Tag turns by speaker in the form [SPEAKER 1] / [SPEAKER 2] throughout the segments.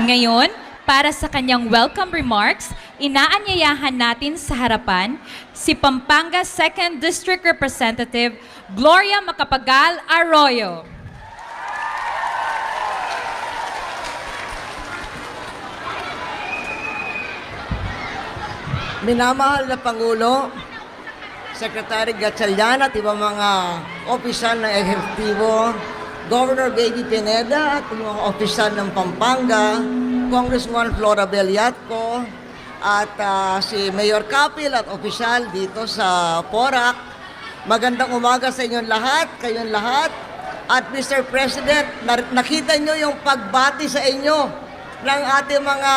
[SPEAKER 1] Ngayon, para sa kanyang welcome remarks, inaanyayahan natin sa harapan si Pampanga 2nd District Representative Gloria Macapagal Arroyo.
[SPEAKER 2] Minamahal na Pangulo, Secretary Gatchalian at ibang mga opisyal ng ehektibo, Governor Baby Pineda at mga opisyal ng Pampanga, Congressman Flora Bellatco, at ah, si Mayor Kapil at opisyal dito sa Porac. Magandang umaga sa inyong lahat, kayong lahat. At Mr. President, na- nakita nyo yung pagbati sa inyo ng ating mga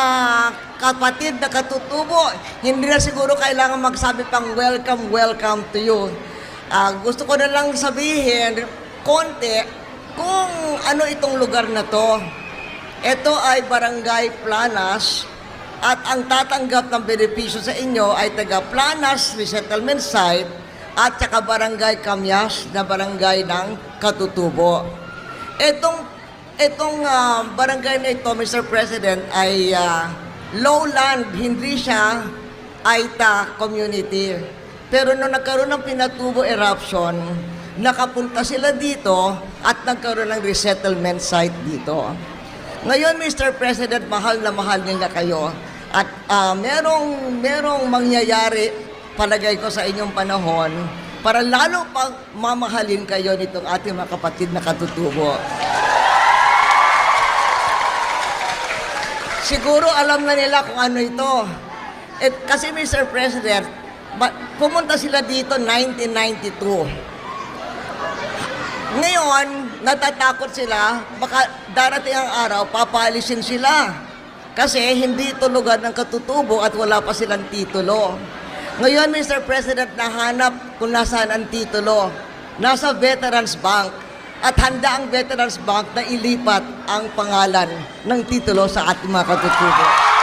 [SPEAKER 2] kapatid na katutubo. Hindi na siguro kailangan magsabi pang welcome, welcome to you. Ah, gusto ko na lang sabihin, konti, kung ano itong lugar na to. Ito ay Barangay Planas at ang tatanggap ng benepisyo sa inyo ay taga Planas Resettlement Site at saka Barangay Kamyas na barangay ng Katutubo. Itong itong ah, barangay na ito, Mr. President, ay ah, lowland, hindi siya Aita community. Pero nung nagkaroon ng Pinatubo eruption, nakapunta sila dito at nagkaroon ng resettlement site dito. Ngayon, Mr. President, mahal na mahal nila kayo. At ah, merong, merong mangyayari, palagay ko sa inyong panahon, para lalo pang mamahalin kayo nitong ating mga kapatid na katutubo. Siguro alam na nila kung ano ito. Eh, kasi Mr. President, pumunta sila dito 1992. Ngayon, natatakot sila, baka darating ang araw, papalisin sila. Kasi hindi ito lugar ng katutubo at wala pa silang titulo. Ngayon, Mr. President, nahanap kung nasaan ang titulo. Nasa Veterans Bank. At handa ang Veterans Bank na ilipat ang pangalan ng titulo sa ating mga katutubo.